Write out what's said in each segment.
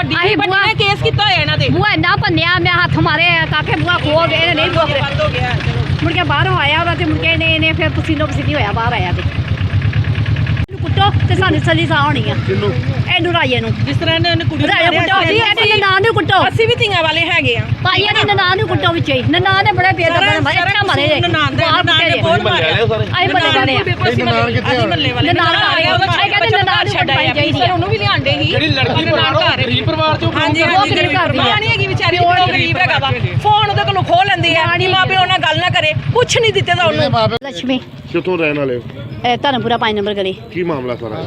ਵੱਡੀ ਅਸੀਂ ਵੱਡੀ ਬੂਆ ਨੇ ਕੇਸ ਕੀਤਾ ਹੋਇਆ ਇਹਨਾਂ ਤੇ ਬੂਆ ਇੰਨਾ ਭੰਨਿਆ ਮੈਂ ਹੱਥ ਮਾਰੇ ਕਾਕੇ ਬੂਆ ਖੋਲ ਦੇ ਇਹਨੇ ਨਹੀਂ ਖੋਲ ਬੰਦ ਹੋ ਗਿਆ ਚਲੋ। ਮੁੜ ਕੇ ਬਾਹਰੋਂ ਆਇਆ ਵਾ ਤੇ ਮੁੜ ਕੇ ਇਹਨੇ ਇਹਨੇ ਫਿਰ ਪਸੀਨੋ ਪਸੀਨੀ ਹੋਇਆ ਬਾਹਰ ਆਇਆ ਤੇ। ਇਹਨੂੰ ਕੁੱਟੋ ਤੇ ਸਾਨੂੰ ਸੱਲੀ ਸਾਹ ਹੋਣੀ ਆ। ਕਿੰਨੂੰ ਇਹਨੂੰ ਰਾਜੇ ਨੂੰ ਜਿਸ ਤਰ੍ਹਾਂ ਉਹਨੇ ਕੁੜੀ ਨੂੰ ਰਾਜੇ ਮਾਰਿਆ, ਕੁੱਟੋ ਜੀ ਇਹਨੇ ਨਾਂ ਨੂੰ ਕੁੱਟੋ। ਅਸੀਂ ਵੀ ਧੀਆਂ ਵਾਲੇ ਹੈਗੇ ਆ। ਭਾਈ ਇਹਨੇ ਨਾਂ ਨੂੰ ਕੁੱਟੋ ਵਿੱਚ ਹੀ। ਨਾਂ ਨੇ ਬੜੇ ਬੇਦਬ ਬਣੇ ਮਾਰੇ ਇੱਥੇ ਮਾਰੇ ਜੇ ਨਨਾਣ ਦੇ ਨਨਾਣ ਨੇ ਬਹੁਤ ਹੋ ਸਾਰੇ। ਅਸੀਂ ਬੱਲੇ ਵਾਲੇ ਆ ਅਸੀਂ ਨਨਾਣ ਕਿੱਥੇ ਆ? ਮੱਲੇ ਵਾਲੇ। ਨਨਾਣ ਨਨਾਣ ਆ ਗਿਆ, ਉਹਦਾ ਕਹਿੰਦੇ ਨਨਾਣ ਨੂੰ ਆਇਆ ਚਾਹੀਦੀ। ਫਿਰ ਉਹਨੂੰ ਵੀ ਲਿਆਂਦੇ ਸੀ ਜਿਹੜੀ ਲੜਕੀ ਨਨਾਣ ਪਰਿਵਾਰ ਘਰ ਗਰੀਬ ਪਰਿਵਾਰ ਚੋਂ ਹਾਂਜੀ ਉਹ ਹਾਂਜੀ। ਗਰੀਬ। ਮਾਂ ਨਹੀਂ ਹੈਗੀ ਵਿਚਾਰੀ ਉਹ ਗਰੀਬ ਹੈਗਾ ਵਾ। ਫੋਨ ਉਹਦੇ ਕੋਲੋਂ ਖੋਹ ਲੈਂਦੇ ਆ ਕਿ ਮਾਂ ਪਿਓ ਨਾਲ ਗੱਲ ਨਾ ਕਰੇ। ਕੁਛ ਨਹੀਂ ਦਿੱਤੇ ਦਾ ਉਹਨੂੰ। ਲక్ష్ਮੀ ਕਿੱਥੋਂ ਰਹਿਣ ਵਾਲੇ ਹੋ? ਇਹ ਧਰਮਪੁਰਾ 5 ਨੰਬਰ ਗਲੀ। ਕੀ ਮਾਮਲਾ ਸਾਰਾ?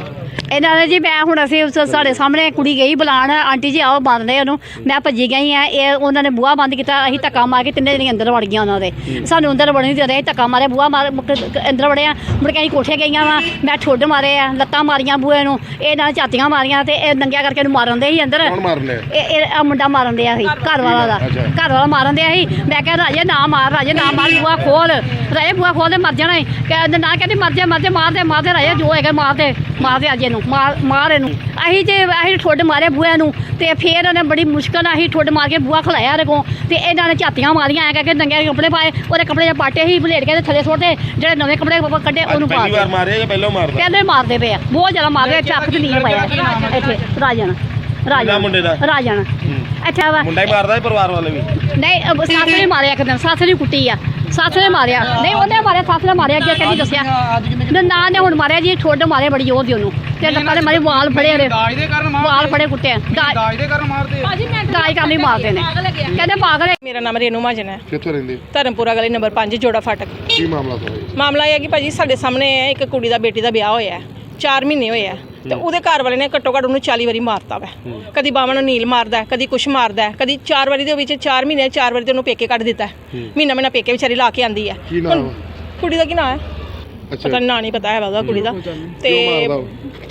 ਇਹਨਾਂ ਨੇ ਜੀ ਮੈਂ ਹੁਣ ਅਸੀਂ ਉਸ ਸਾਡੇ ਸਾਹਮਣੇ ਕੁੜੀ ਗਈ ਬੁਲਾਣ ਆਂਟੀ ਜੀ ਆਓ ਬੰਦਨੇ ਉਹਨੂੰ। ਮੈਂ ਭੱਜੀ ਗਈ ਆ ਇਹ ਉਹਨਾਂ ਨੇ ਬੂਹਾ ਬੰਦ ਕੀਤਾ ਅਸੀਂ ਧੱਕਾ ਮਾਰ ਕੇ ਤਿੰਨੇ ਜਣੇ ਅੰਦਰ ਵੜ ਗਈਆਂ ਉਹਨਾਂ ਦੇ। ਸਾਨੂੰ ਅੰਦਰ ਵੜਨ ਨਹੀਂ ਦੇ ਰਹੇ ਧੱਕਾ ਮਾਰੇ ਬੂਹਾ ਮਾਰ ਅੰਦਰ ਵੜਿਆ ਮੁੜ ਕੇ ਅਸੀਂ ਕੋਠੇ ਗਈਆਂ ਵਾ ਮੈਂ ਠੁੱਡ ਮਾਰੇ ਆ ਲੱਤਾਂ ਮਾਰੀਆਂ ਬੂਹੇ ਨੂੰ ਇਹ ਨਾਲ ਝਾਤੀਆਂ ਮਾਰੀਆਂ ਤੇ ਇਹ ਨੰਗਿਆ ਕਰਕੇ ਇਹਨੂੰ ਮਾਰਨ ਦੇ ਸੀ ਅੰਦਰ। ਇਹ ਇਹ ਮੁੰਡਾ ਮਾਰਨ ਦਿਆ ਸੀ ਘਰ ਵਾਲਾ ਦਾ। ਘਰ ਵਾਲਾ ਮਾਰਨ ਦਿਆ ਸੀ। ਮੈਂ ਕਿਹਾ ਰਾਜੇ ਨਾ ਮਾਰ ਰਾਜੇ ਨਾ ਮਾਰ ਬੂਆ ਖੋਲ। ਰਾਜੇ ਬੂਆ ਖੋਲ ਦੇ ਮਰ ਜਾਣਾ। ਕਹਿੰਦੇ ਨਾ ਕਹਿੰਦੀ ਮਰ ਜਾ ਮਰ ਜਾ ਮਾਰ ਦੇ ਮਾਰ ਦੇ ਰਾਜੇ ਜੋ ਹੈਗਾ ਮਾਰ ਦੇ ਮਾਰ ਦੇ ਅਜੇ ਨੂੰ ਮਾਰ ਮਾਰ ਇਹਨੂੰ। ਅਸੀਂ ਜੇ ਅਸੀਂ ਠੁੱਡ ਮਾਰੇ ਬੂਆ ਨੂੰ ਤੇ ਫਿਰ ਉਹਨੇ ਬੜੀ ਮੁਸ਼ਕਲ ਨਾਲ ਅਸੀਂ ਠੁੱਡ ਮਾਰ ਕੇ ਬੂਆ ਖਲਾਇਆ ਕੋਲ ਤੇ ਇਹਨਾਂ ਨੇ ਝਾਤੀਆਂ ਮਾਰੀਆਂ ਐ ਕਰਕੇ ਨੰਗੇ ਕੱਪੜੇ ਪਾਏ ਉਹਦੇ ਕੱਪੜੇ ਜੇ ਪਾਟੇ ਹੀ ਬਲੇਡ ਕੇ ਤੇ ਥੱਲੇ ਸੁੱਟਦੇ ਜਿਹੜੇ ਨਵੇਂ ਕੱਪੜੇ ਕੱਢੇ ਉਹਨੂੰ ਪਾ ਪਹਿਲੀ ਵਾਰ ਦਿੱਤੇ। ਮਾਰਿਆ ਜਾਂ ਪਹਿਲਾਂ ਮਾਰਦਾ? ਪਹਿਲੇ ਮਾਰਦੇ ਪਏ ਆ ਬਹੁਤ ਜ਼ਿਆਦਾ ਮਾਰਦੇ ਚੱਕ ਤੇ ਨਹੀਂ ਪਾਇਆ। ਇੱਥੇ ਰਾਜਨ ਰਾਜਨ ਮੁੰਡੇ ਦਾ? ਰਾਜਨ। ਅੱਛਾ ਵਾ। ਮੁੰਡਾ ਹੀ ਮਾਰਦਾ ਹੈ ਪਰਿਵਾਰ ਵਾਲੇ ਵੀ? ਨਹੀਂ ਸੱਸ ਨੇ ਮਾਰਿਆ ਇੱਕ ਦਿਨ ਸੱਸ ਨੇ ਕੁੱਟੀ ਆ। ਸੱਸ ਨੇ ਮਾਰਿਆ। ਨਹੀਂ ਉਹਨੇ ਮਾਰਿਆ ਸੱਸ ਨੇ ਮਾਰਿਆ ਅੱਗੇ ਕਹਿੰਦੀ ਦੱਸਿਆ। ਨਾ ਨਾ ਨੇ ਹੁਣ ਮਾਰਿਆ ਜੀ ਠੋਡ ਮਾਰੇ ਬੜੀ ਜ਼ੋਰ ਦੀ ਉਹਨੂੰ। ਤੇ ਲੱਤਾਂ ਦੇ ਮਾਰੇ ਵਾਲ ਫੜੇ ਉਹਦੇ। ਦਾਜ ਦੇ ਕਾਰਨ ਮਾਰਦੇ ਵਾਲ ਫੜੇ ਕੁੱਟੇ ਦਾਜ ਦੇ ਕਾਰਨ ਮਾਰਦੇ ਆ। ਦਾਜ ਕਰਨ ਲਈ ਮਾਰਦੇ ਨੇ। ਕਹਿੰਦੇ ਪਾਗਲ ਹੈ। ਮੇਰਾ ਨਾਮ ਰੇਨੂ ਮਹਾਜਨ ਹੈ। ਕਿੱਥੋਂ ਰਹਿੰਦੇ? ਧਰਮਪੁਰਾ ਗਲੀ ਨੰਬਰ 5 ਜੋੜਾ ਫਾਟਕ। ਕੀ ਮਾਮਲਾ ਜੀ? ਮਾਮਲਾ ਇਹ ਹੈ ਕਿ ਭਾਜੀ ਸਾਡੇ ਸਾਹਮਣੇ ਇੱਕ ਕੁੜੀ ਦਾ ਬੇਟੀ ਦਾ ਵਿਆਹ ਹੋਇਆ ਹੈ। 4 ਮਹੀਨੇ ਹੋਏ ਆ। ਤੇ ਉਹਦੇ ਘਰ ਵਾਲੇ ਨੇ ਘੱਟੋ ਘੱਟ ਉਹਨੂੰ 40 ਵਾਰੀ ਮਾਰਤਾ ਵਾ। ਕਦੀ ਬਾਵਾਂ ਨੂੰ ਨੀਲ ਮਾਰਦਾ ਹੈ, ਕਦੀ ਕੁਛ ਮਾਰਦਾ ਹੈ, ਕਦੀ 4 ਵਾਰੀ ਦੇ ਵਿੱਚ 4 ਮਹੀਨੇ 4 ਵਾਰੀ ਤੇ ਉਹਨੂੰ ਪੇਕੇ ਕੱਢ ਦਿੱਤਾ ਹੈ। ਮਹੀਨਾ ਮਹੀਨਾ ਪੇਕੇ ਵਿਚਾਰੀ ਲਾ ਕੇ ਆਂਦੀ ਹੈ। ਕੀ ਨਾਮ ਹੁਣ ਕੁੜੀ ਦਾ ਕੀ ਨਾਮ ਹੈ? ਅੱਛਾ। ਪਤਾ ਨਾਂ ਨਹੀਂ ਪਤਾ ਹੈ ਉਹਦਾ ਕੁੜੀ ਦਾ। ਤੇ ਮਾਰਦਾ?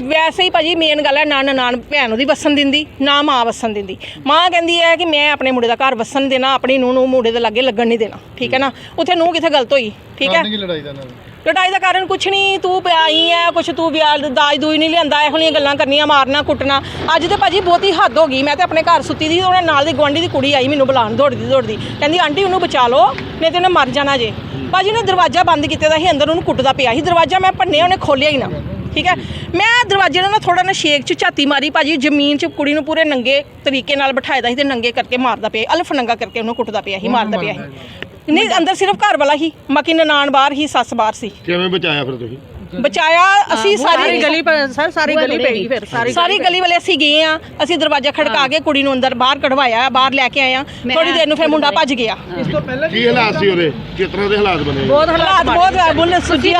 ਵੈਸੇ ਹੀ ਭਾਜੀ ਮੇਨ ਗੱਲ ਹੈ ਨਾ ਨਨਾਣ ਭੈਣ ਉਹਦੀ ਵਸਣ ਦਿੰਦੀ ਨਾ ਮਾਂ ਵਸਣ ਦਿੰਦੀ। ਮਾਂ ਕਹਿੰਦੀ ਹੈ ਕਿ ਮੈਂ ਆਪਣੇ ਮੁੰਡੇ ਦਾ ਘਰ ਵਸਣ ਦੇਣਾ ਆਪਣੀ ਨੂੰਹ ਨੂੰ ਮੁੰਡੇ ਦੇ ਲਾਗੇ ਲੱਗਣ ਨਹੀਂ ਦੇਣਾ। ਠੀਕ ਹੈ ਨਾ? ਉੱਥੇ ਨੂੰਹ ਕਿੱਥੇ ਗਲਤ ਹੋਈ? ਠੀਕ ਹੈ? ਲੜਾਈ ਦਾ ਨਾਲ ਲੜਾਈ ਦਾ ਕਾਰਨ ਕੁਛ ਨਹੀਂ ਤੂੰ ਪਿਆਈ ਐ, ਕੁਛ ਤੂੰ ਵਿਆਹ ਦਾਜ ਦੂਜ ਨਹੀਂ ਲਿਆਂਦਾ, ਇਹੋ ਜਿਹੀਆਂ ਗੱਲਾਂ ਕਰਨੀਆਂ, ਮਾਰਨਾ, ਕੁੱਟਣਾ। ਅੱਜ ਤੇ ਭਾਜੀ ਬਹੁਤੀ ਹੱਦ ਹੋ ਗਈ, ਮੈਂ ਤੇ ਆਪਣੇ ਘਰ ਸੁੱਤੀ ਦੀ, ਉਹਨੇ ਨਾਲ ਦੀ ਗੁਆਂਢੀ ਦੀ ਕੁੜੀ ਆਈ ਮੈਨੂੰ ਬੁਲਾਉਣ, ਦੌੜਦੀ ਦੌੜਦੀ। ਕਹਿੰਦੀ, ਆਂਟੀ, ਉਹਨੂੰ ਬਚਾ ਲਓ, ਨਹੀਂ ਤੇ ਉਹਨੇ ਮਰ ਜਾਣਾ ਜੇ। ਭਾਜੀ ਨੇ ਦਰਵਾਜ਼ਾ ਬੰਦ ਕੀਤਾ ਦਾ ਸੀ ਅੰਦਰ ਉਹਨੂੰ ਕੁੱਟਦਾ ਪਿਆ ਸੀ। ਦਰਵਾਜ਼ਾ ਮੈਂ ਭੰਨਿਆ, ਉਹਨੇ ਖੋਲਿਆ ਹੀ ਨਾ, ਠੀਕ ਹੈ ਮੈਂ ਦਰਵਾਜ਼ੇ ਨਾਲ ਨਾ ਥੋੜਾ ਨਾ ਸ਼ੇਕ ਚ ਝਾਤੀ ਮਾਰੀ, ਭਾਜੀ, ਜ਼ਮੀਨ 'ਚ ਕੁੜੀ ਨੂੰ ਪੂਰੇ ਨੰਗੇ ਤਰੀਕੇ ਨਾਲ ਬਿਠਾਇਆ ਦਾ ਸੀ ਤੇ ਨੰਗੇ ਕਰਕੇ ਮਾਰਦਾ ਪਿਆ ਅਲਫ ਨੰਗਾ ਕਰਕੇ ਉਹਨੂੰ ਕੁੱਟਦਾ ਪਿਆ ਸੀ, ਮਾਰਦਾ ਪਿਆ ਸੀ। ਨਹੀਂ, ਅੰਦਰ ਸਿਰਫ ਘਰ ਵਾਲਾ ਹੀ, ਬਾਕੀ ਨਨਾਣ ਬਾਹਰ ਹੀ, ਸੱਸ ਬਾਹਰ ਸੀ। ਕਿਵੇਂ ਬਚਾਇਆ ਫਿਰ ਤੁਸੀਂ? ਬਚਾਇਆ ਅਸੀਂ ਸਾਰੀ ਗਲੀ ਸਰ ਸਾਰੀ ਗਲੀ ਪਈ ਫਿਰ ਸਾਰੀ ਗਲੀ ਵਾਲੇ ਅਸੀਂ ਗਏ ਆ ਅਸੀਂ ਦਰਵਾਜ਼ਾ ਖੜਕਾ ਕੇ ਕੁੜੀ ਨੂੰ ਅੰਦਰ ਬਾਹਰ ਕਢਵਾਇਆ ਬਾਹਰ ਲੈ ਕੇ ਆਏ ਆ ਥੋੜੀ ਦੇਰ ਨੂੰ ਫਿਰ ਮੁੰਡਾ ਭੱਜ ਗਿਆ। ਇਸ ਤੋਂ ਪਹਿਲਾਂ ਕੀ ਹਾਲਾਤ ਸੀ ਉਹਦੇ? ਕਿਸ ਤਰ੍ਹਾਂ ਦੇ ਹਾਲਾਤ ਬਣੇ? ਬਹੁਤ ਹਾਲਾਤ ਬਹੁਤ ਬੁੱਲ ਸੁਜਿਆ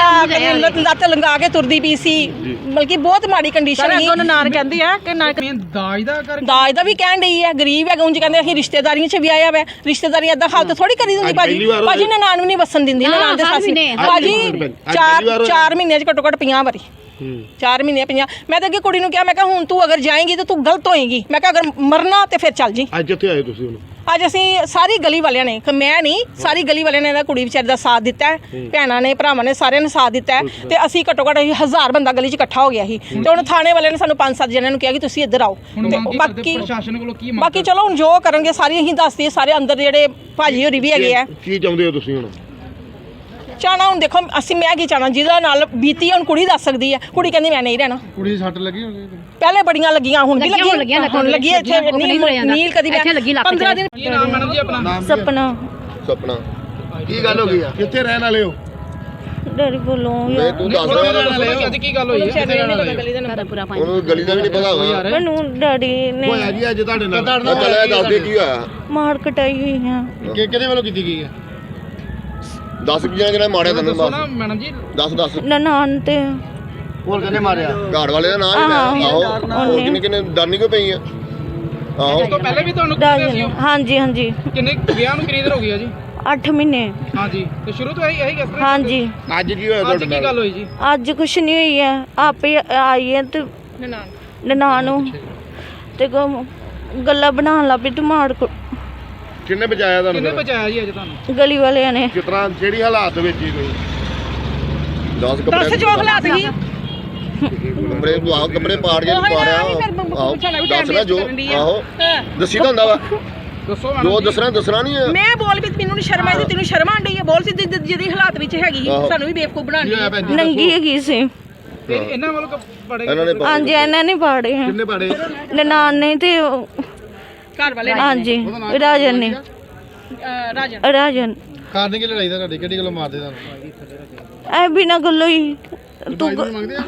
ਲੱਤ ਲੱਤ ਲੰਗਾ ਕੇ ਤੁਰਦੀ ਪਈ ਸੀ। ਬਲਕਿ ਬਹੁਤ ਮਾੜੀ ਕੰਡੀਸ਼ਨ ਸੀ। ਨਾਨ ਕਹਿੰਦੀ ਆ ਕਿ ਨਾ ਦਾਜ ਦਾ ਕਰਕੇ ਦਾਜ ਦਾ ਵੀ ਕਹਿਣ ਡਈ ਹੈ ਗਰੀਬ ਹੈ ਉਂਝ ਕਹਿੰਦੇ ਅਸੀਂ ਰਿਸ਼ਤੇਦਾਰੀਆਂ 'ਚ ਵੀ ਆਇਆ ਵਾ। ਰਿਸ਼ਤੇਦਾਰੀ ਏਦਾਂ ਹਾਲਤ ਥੋੜੀ ਕਰੀ ਦਿੰਦੀ ਭਾਜੀ। ਭਾਜੀ ਨਨਾਣ ਵੀ ਨਹੀਂ ਵਸਣ ਦਿੰਦੀ ਨਾ, ਨਨਾਣ ਦੇ ਸਾਸੀ। ਮਹੀਨੇ। ਭਾਜੀ ਅੱਜ ਪਹਿਲੀ ਵਾਰ 'ਚ ਘੱਟੋ ਘੱਟ 50 ਵਾਰੀ। ਹੂੰ। ਚਾਰ ਮਹੀਨੇ ਪੰਜਾਹ। ਮੈਂ ਤਾਂ ਅੱਗੇ ਕੁੜੀ ਨੂੰ ਕਿਹਾ ਮੈਂ ਕਿਹਾ ਹੁਣ ਤੂੰ ਅਗਰ ਜਾਏਂਗੀ ਤਾਂ ਤੂੰ ਗਲਤ ਹੋਏਂਗੀ। ਮੈਂ ਕਿਹਾ ਅਗਰ ਮਰਨਾ ਤੇ ਫਿਰ ਚੱਲ ਜੀ। ਅੱਜ ਕਿੱਥੇ ਆਏ ਤੁਸੀਂ ਹੁਣ? ਅੱਜ ਅਸੀਂ ਸਾਰੀ ਗਲੀ ਵਾਲਿਆਂ ਨੇ ਕਿ ਮੈਂ ਨਹੀਂ ਸਾਰੀ ਗਲੀ ਵਾਲਿਆਂ ਨੇ ਇਹਦਾ ਕੁੜੀ ਵਿਚਾਰੀ ਦਾ ਸਾਥ ਦਿੱਤਾ ਹੈ ਭੈਣਾਂ ਨੇ ਭਰਾਵਾਂ ਨੇ ਸਾਰਿਆਂ ਨੇ ਸਾਥ ਦਿੱਤਾ ਹੈ ਤੇ ਅਸੀਂ ਘੱਟੋ ਘੱਟ ਅਸੀਂ ਹਜ਼ਾਰ ਬੰਦਾ ਗਲੀ 'ਚ ਇਕੱਠਾ ਹੋ ਗਿਆ ਸੀ। ਤੇ ਹੁਣ ਥਾਣੇ ਵਾਲਿਆਂ ਨੇ ਸਾਨੂੰ ਪੰਜ ਸੱਤ ਜਣਿਆਂ ਨੂੰ ਕਿਹਾ ਕਿ ਤੁਸੀਂ ਇੱਧਰ ਆਓ। ਤੇ ਬਾਕੀ ਪ੍ਰਸ਼ਾਸਨ ਕੋਲੋਂ ਕੀ ਮੰਗ ਬਾਕੀ ਚਲੋ ਹੁਣ ਜੋ ਕਰਨਗੇ ਸਾਰੀ ਅਸੀਂ ਦੱਸਦੀ ਸਾਰੇ ਅੰਦਰ ਜਿਹੜੇ ਭਾਜੀ ਹੋਰੀ ਵੀ ਹੈਗੇ ਆ। ਕੀ ਚਾਹੁੰਦੇ ਹੋ ਤੁਸੀਂ ਹੁਣ? ਚਾਹਣਾ ਹੁਣ ਦੇਖੋ ਅਸੀਂ ਮੈਂ ਕੀ ਚਾਹਣਾ ਜਿਹਦਾ ਨਾਲ ਬੀਤੀ ਹੈ, ਹੁਣ ਕੁੜੀ ਦੱਸ ਸਕਦੀ ਹੈ ਕੁੜੀ ਕਹਿੰਦੀ ਮੈਂ ਨਹੀਂ ਰਹਿਣਾ। ਕੁੜੀ ਦੀ ਸੱਟ ਲੱਗੀ ਹੋਣੀ ਪਹਿਲੇ ਬੜੀਆਂ ਲੱਗੀਆਂ ਹੁਣ ਵੀ ਲੱਗੀਆਂ, ਹੁਣ ਲੱਗੀਆਂ, ਹੁਣ ਲੱਗੀ ਹੈ ਇੱਥੇ ਨੀਲ ਜਾਂਦਾ। ਨੀਲ ਕਦੀ ਮੈਂ- ਇੱਥੇ ਲੱਗੀ ਲੱਕ 15 ਦਿਨ ਕੀ ਨਾਮ ਮੈਡਮ ਜੀ ਆਪਣਾ? ਸਪਨਾ। ਸੁਪਨਾ। ਕੀ ਗੱਲ ਹੋ ਗਈ ਆ? ਕਿੱਥੇ ਰਹਿਣ ਵਾਲੇ ਹੋ? ਡੈਡੀ ਬੋਲੋ ਵੇ ਤੂੰ ਦੱਸ ਥੋੜਾ ਅੱਜ ਕੀ ਗੱਲ ਹੋਈ ਹੈ ਕਿੱਥੇ ਰਹਿਣ ਵਾਲੇ ਹੋ? ਗਲੀ ਦੇ ਨੰਬਰ। ਧਰਮਪੁਰਾ 5 ਉਹਨੂੰ ਗਲੀ ਦਾ ਵੀ ਨਹੀਂ ਪਤਾ ਹੋਗਾ ਮੈਨੂੰ ਡੈਡੀ ਨੇ ਹੋਇਆ ਜੀ ਅੱਜ ਤੁਹਾਡੇ ਨਾਲ। ਚੱਲ ਇਹ ਦੱਸ ਦੇ ਕੀ ਹੋਇਆ। ਮਾਰ ਕਟਾਈ ਹੋਈ ਆ। ਕਿ ਕਿਹਦੇ ਵੱਲੋਂ ਕੀਤੀ ਗਈ ਹੈ ਦੱਸ ਕੀ ਜਿਹੜਾ ਮਾਰਿਆ ਤੈਨੂੰ ਦੱਸੋ ਨਾ ਮੈਡਮ ਜੀ। ਦੱਸ ਦੱਸ। ਨਨਾਣ ਤੇ। ਹੋਰ ਕਿਹਨੇ ਮਾਰਿਆ? ਘਾੜ ਵਾਲੇ ਦਾ ਨਾਮ ਹੀ ਹੋਰ ਉਹਨੇ। ਕਿੰਨੇ ਕਿੰਨੇ ਡਰਨੀ ਕਿਉਂ ਪਈ ਆ? ਆਹੋ। ਤੋਂ ਪਹਿਲੇ ਵੀ ਤੁਹਾਨੂੰ ਕੁੱਟਿਆ ਸੀ ਉਹ? ਹਾਂਜੀ ਹਾਂਜੀ। ਕਿੰਨੇ ਵਿਆਹ ਨੂੰ ਕਿੰਨੀ ਦੇਰ ਹੋ ਗਈ ਆ ਜੀ? 8 ਮਹੀਨੇ। ਹਾਂਜੀ। ਤੇ ਸ਼ੁਰੂ ਤੋਂ ਇਹੀ ਇਹੀ ਕਿਸ ਤਰ੍ਹਾਂ ਹਾਂਜੀ। ਅੱਜ ਕੀ ਹੋਇਆ ਅੱਜ ਕੀ ਗੱਲ ਹੋਈ ਜੀ? ਅੱਜ ਕੁਛ ਨਹੀਂ ਹੋਈ ਹੈ ਆਪੇ ਆਈ ਹੈ ਤੇ ਨਨਾਣ। ਨਨਾਣ ਨੂੰ। ਤੇ ਗ- ਗੱਲਾਂ ਬਣਾਉਣ ਲੱਗ ਪਈ। ਤੇ ਮਾਰ ਕੁ- ਕਿੰਨੇ ਬਚਾਇਆ ਤੁਹਾਨੂੰ ਕਿੰਨੇ ਫਿਰ? ਬਚਾਇਆ ਜੀ ਅੱਜ ਤੁਹਾਨੂੰ? ਗਲੀ ਵਾਲਿਆਂ ਨੇ। ਕਿਸ ਤਰ੍ਹਾਂ ਜਿਹੜੀ ਹਾਲਾਤ ਵਿੱਚ ਹੀ ਕੋਈ 10 ਦੱਸ ਜੋ ਹਾਲਾਤ ਸੀ ਕੱਪੜੇ ਆਹ ਕੱਪੜੇ ਪਾੜ ਕੇ ਉਹ ਹੀ ਪਾੜਿਆ। ਨਾ, ਨਹੀਂ ਫਿਰ ਬ- ਆਹੋ ਪੁੱਛਣਾ ਵੀ ਦੱਸਣਾ time ਜੋ। waste ਕਰਨ ਡਈ ਆ। ਆਹੋ ਹਾਂ। ਦੱਸੀ ਤਾਂ ਹੁੰਦਾ ਵਾ। ਦੱਸੋ ਜੋ ਮੈਡਮ। ਦੱਸਣਾ ਦੱਸਣਾ ਨਹੀਂ ਹੈ ਮੈਂ ਬੋਲ ਵੀ ਮੈਨੂੰ ਨਹੀਂ ਸ਼ਰਮ ਆਈ ਤੇ ਤੈਨੂੰ ਸ਼ਰਮ ਆਂਦੀ ਹੈ ਬੋਲ ਸੀ ਜਿ- ਜਿ- ਜਿਹਦੀ ਹਾਲਾਤ ਵਿੱਚ ਹੈਗੀ ਸੀ, ਆਹੋ। ਸਾਨੂੰ ਵੀ ਬੇਵਕੂਫ ਬਣਾਉਣ ਭੈਣ ਜੀ ਨੰਗੀ ਹੈਗੀ ਸੀ। ਤੇ ਇਹਨਾਂ ਵੱਲੋਂ ਇਹਨਾਂ ਨੇ ਪਾੜੇ। ਹਾਂਜੀ ਇਹਨਾਂ ਨੇ ਪਾੜੇ ਹੈ ਕਿੰਨੇ ਪਾੜੇ? ਨਨਾਣ ਨੇ ਤੇ ਉਹ- ਘਰ ਵਾਲੇ ਨੇ? ਹਾਂਜੀ ਰਾਜਨ ਨੇ। ਅਹ, ਰਾਜਨ। ਰਾਜਨ। ਕਾਰਨ ਕੀ ਲੜਾਈ ਦਾ ਤੁਹਾਡੀ? ਕਿਹੜੀ ਗੱਲੋਂ ਮਾਰਦੇ ਤੁਹਾਨੂੰ? ਐ ਬਿਨਾ ਗੱਲੋਂ ਹੀ ਤੂੰ ਗ- ਮੰਗਦੇ ਆ?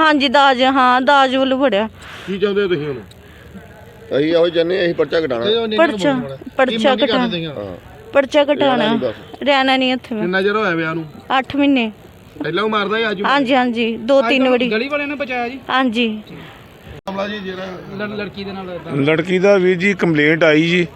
ਹਾਂਜੀ ਦਾਜ ਹਾਂ ਦਾਜ ਵੱਲੋਂ ਫੜਿਆ। ਕੀ ਚਾਹੁੰਦੇ ਹੋ ਤੁਸੀਂ ਹੁਣ? ਅਸੀਂ ਇਹੋ ਜੰਨੇ ਅਸੀਂ ਪਰਚਾ ਘਟਾਣਾ ਪਰਚਾ ਪਰਚਾ ਕਟਾ ਹਾਂ ਪਰਚਾ ਕਟਾਣਾ ਰਹਿਣਾ ਨਹੀਂ ਇੱਥੇ ਮੈਂ। ਕਿੰਨਾ ਚਿਰ ਹੋਇਆ ਵਿਆਹ ਨੂੰ? 8 ਮਹੀਨੇ। ਪਹਿਲਾਂ ਉਹ ਮਾਰਦਾ ਸੀ ਅੱਜ ਵੀ? ਹਾਂਜੀ ਹਾਂਜੀ ਦੋ ਤਿੰਨ ਵਾਰੀ। ਗਲੀ ਵਾਲਿਆਂ ਨੇ ਬਚਾਇਆ ਜੀ? ਹਾਂਜੀ। ਮਾਮਲਾ ਜੀ ਜਿਹੜਾ ਲੜ- ਲੜਕੀ ਦੇ ਨਾਲ ਏਦਾਂ। ਲੜਕੀ ਦਾ ਵੀਰ ਜੀ ਕੰਪਲੇਂਟ ਆਈ ਜੀ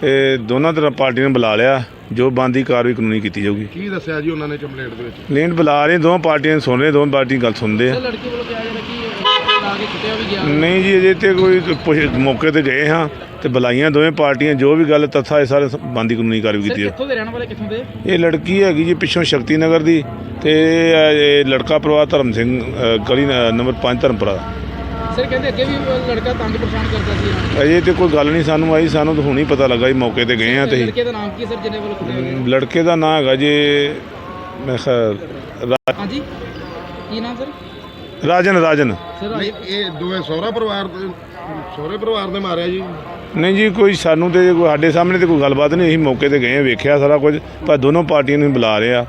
ਤੇ ਦੋਨਾਂ ਤਰ੍ਹਾਂ ਪਾਰਟੀ ਨੇ ਬੁਲਾ ਲਿਆ ਜੋ ਬੰਦੀ ਕਾਰਵਾਈ ਕਾਨੂੰਨੀ ਕੀਤੀ ਜਾਊਗੀ। ਕੀ ਦੱਸਿਆ ਜੀ ਉਹਨਾਂ ਨੇ ਕੰਪਲੇਂਟ ਦੇ ਵਿੱਚ? ਕੰਪਲੇਂਟ ਬੁਲਾ ਰਹੇ ਦੋਵਾਂ ਪਾਰਟੀਆਂ ਨੂੰ ਸੁਣ ਰਹੇ ਦੋਵਾਂ ਪਾਰਟੀ ਗੱਲ ਸੁਣਦੇ ਆ। ਸਰ ਲੜਕੀ ਵੱਲੋਂ ਕਿਹਾ ਜਾ ਰਿਹਾ ਕਿ ਲਾ ਕੇ ਕੁੱਟਿਆ ਵੀ ਗਿਆ। ਨਹੀਂ ਜੀ ਅਜੇ ਤੇ ਕੋਈ ਪੁੱਛ- ਮੌਕੇ ਤੇ ਗਏ ਹਾਂ ਤੇ ਬੁਲਾਈਆਂ ਦੋਵੇਂ ਪਾਰਟੀਆਂ ਜੋ ਵੀ ਗੱਲ ਤੱਥਾ ਇਹ ਸਾਰੇ ਬੰਦੀ ਕਾਨੂੰਨੀ ਕਾਰਵਾਈ ਕੀਤੀ ਹੈ ਕਿੱਥੋਂ ਦੇ ਰਹਿਣ ਵਾਲੇ ਕਿੱਥੋਂ ਦੇ? ਇਹ ਲੜਕੀ ਹੈਗੀ ਜੀ ਪਿੱਛੋਂ ਸ਼ਕਤੀ ਨਗਰ ਦੀ ਤੇ ਇਹ ਇਹ ਲੜਕਾ ਪਰਿਵਾਰ ਧਰਮ ਸਿੰਘ ਅ, ਗਲੀ ਨ- ਨੰਬਰ 5 ਧਰਮਪੁਰਾ ਦਾ। ਸਰ ਕਹਿੰਦੇ ਅੱਗੇ ਵੀ ਲੜਕਾ ਤੰਗ ਪਰੇਸ਼ਾਨ ਕਰਦਾ ਸੀ। ਇਹਨਾਂ। ਅਜੇ ਤੇ ਕੋਈ ਗੱਲ ਨਹੀਂ ਸਾਨੂੰ ਆਈ ਸਾਨੂੰ ਤਾਂ ਹੁਣੀ ਪਤਾ ਲੱਗਾ ਜੀ ਮੌਕੇ ਤੇ ਗਏ ਹਾਂ ਤੇ ਲੜਕੇ ਦਾ ਨਾਮ ਕੀ ਹੈ ਸਰ ਜਿਹਨੇ ਵੱਲੋਂ ਕੁੱਟਿਆ ਗਿਆ? ਲੜਕੇ ਦਾ ਨਾਂ ਹੈਗਾ ਜੀ ਮੈਂ ਖਿਆਲ ਰਾ- ਹਾਂਜੀ। ਕੀ ਨਾਮ ਸਰ? ਰਾਜਨ ਰਾਜਨ। ਸਰ ਨਹੀਂ ਇਹ ਦੋਵੇਂ ਸਹੁਰਾ ਪਰਿਵਾਰ ਦੇ ਸਹੁਰੇ ਪਰਿਵਾਰ ਨੇ ਮਾਰਿਆ ਜੀ। ਨਹੀਂ ਜੀ ਕੋਈ ਸਾਨੂੰ ਤੇ ਕੋਈ ਸਾਡੇ ਸਾਹਮਣੇ ਤੇ ਕੋਈ ਗੱਲਬਾਤ ਨਹੀਂ ਅਸੀਂ ਮੌਕੇ ਤੇ ਗਏ ਹਾਂ, ਵੇਖਿਆ ਸਾਰਾ ਕੁਝ ਪਰ ਦੋਨੋਂ ਪਾਰਟੀਆਂ ਨੂੰ ਬੁਲਾ ਰਹੇ ਆ।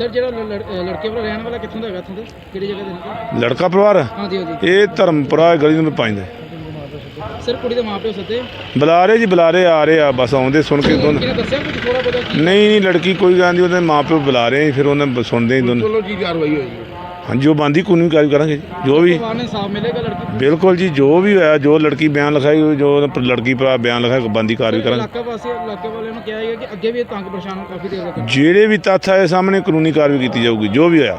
ਸਰ ਜਿਹੜਾ ਲੜ- ਲੜ- ਲੜਕੇ ਵੱਲੋਂ ਰਹਿਣ ਵਾਲਾ ਕਿੱਥੋਂ ਦਾ ਹੈਗਾ ਇੱਥੋਂ ਦੇ? ਕਿਹੜੀ ਜਗ੍ਹਾ ਦੇ ਨਾਲ? ਲੜਕਾ ਪਰਿਵਾਰ? ਹਾਂਜੀ ਹਾਂਜੀ। ਇਹ ਧਰਮਪੁਰਾ ਗਲੀ ਨੰਬਰ 5 ਦੇ ਸਰ ਕੁੜੀ ਦੇ ਮਾਪਿਓ ਸੱਦੇ ਬੁਲਾ ਰਹੇ ਜੀ ਬੁਲਾ ਰਹੇ ਆ ਰਹੇ ਆ ਬਸ ਆਉਂਦੇ ਸੁਣ ਕੇ ਦੋਨ। ਕਿਹਨੇ ਦੱਸਿਆ ਕੁਝ ਥੋੜਾ ਬਹੁਤਾ? ਕੀ ਨਹੀਂ ਨਹੀਂ ਲੜਕੀ ਕੋਈ ਨਹੀਂ ਉਹਦੇ ਮਾਪਿਓ ਬੁਲਾ ਰਹੇ ਫਿਰ ਉਹਨਾਂ ਬ- ਸੁਣਦੇ ਹੀ ਦੋਨੋਂ। ਚਲੋ ਕੀ ਕਾਰਵਾਈ ਹੋਈ। ਜੀ ਹਾਂਜੀ ਉਹ ਬੰਦੀ ਕਾਨੂੰਨੀ ਕਾਰਵਾਈ ਕਰਾਂਗੇ ਜੀ। ਜੋ ਵੀ। ਪਰਿਵਾਰ ਨੇ ਇਨਸਾਫ ਮਿਲੇਗਾ ਲੜਕੀ ਬਿਲਕੁਲ ਜੀ ਜੋ ਵੀ ਹੋਇਆ ਜੋ ਲੜਕੀ ਬਿਆਨ ਲਿਖਾਈ ਜੋ ਲੜਕੀ ਭਰਾ ਬਿਆਨ ਲਿਖਾਇਆ ਬੰਦੀ ਕਾਰਵਾਈ ਕਰਾਂਗੇ। ਇਲਾਕਾ ਵਾਸੀ ਇਲਾਕੇ ਵਾਲਿਆਂ ਨੂੰ ਕਿਹਾ ਹੈ ਕਿ ਅੱਗੇ ਵੀ ਇਹ ਤੰਗ ਪਰੇਸ਼ਾਨ ਕਾਫੀ ਦੇਰ ਤੱਕ ਜਿਹੜੇ ਵੀ ਤੱਥ ਆਏ ਸਾਹਮਣੇ ਕਾਨੂੰਨੀ ਕਾਰਵਾਈ ਕੀਤੀ ਜਾਊਗੀ ਜੋ ਵੀ ਹੋਇਆ।